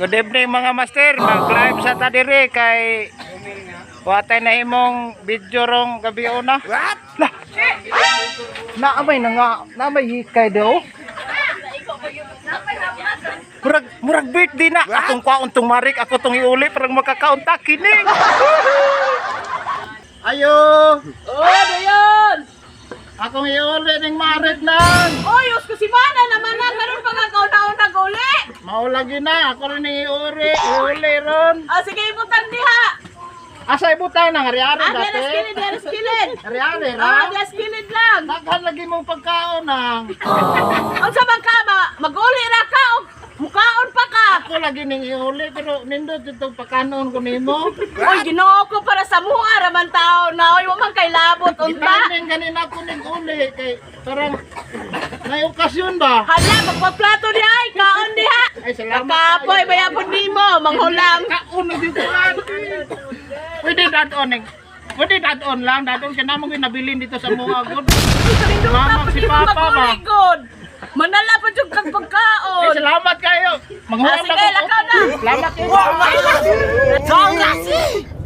Good evening mga master. Mag-live sa tadiri kay Watay na imong video rong gabi una. What? Lah. Naamay na nga, naamay hikay daw. Murag murag birthday na. Akong kwaon tong marik, ako tong iuli parang makakaunta kini. Ayo, Oh, yun? akong iuli ning marik nan. Oy, us ko si Mana naman na karon pa kagaw-naon na guli. Maulagi na, ako rin iuli, iuli ron. Ah, sige ibutan diha. Asa ibutay nang ari-ari Ah, dati. diya skilid, diya skilid. Ari-ari Ah, ra. diya skilid lang. Daghan lagi mong pagkaon nang. Ang sa ka ma, maguli ra ka o mukaon pa ka. Ako lagi ning iuli pero nindot itong pagkanon ko nimo. Oy, ginoo ko para sa mua raman tao na oy wa man kay labot unta. Itanin ganina ko ning uli kay parang may okasyon ba? Hala, magpaplato diha. Ay, salamat Kakapoy, bayapon nimo, manghulam. Kaon na dito Pwede dadon ning. Pwede dadon lang, dadon ka namang nabilin dito sa mga good. Salamat si Papa ba? Manala pa kag Ay, pagkaon. salamat kayo. Ah, Manghulam sige, na ko. lakaw na. Salamat kayo. Wow! Wow!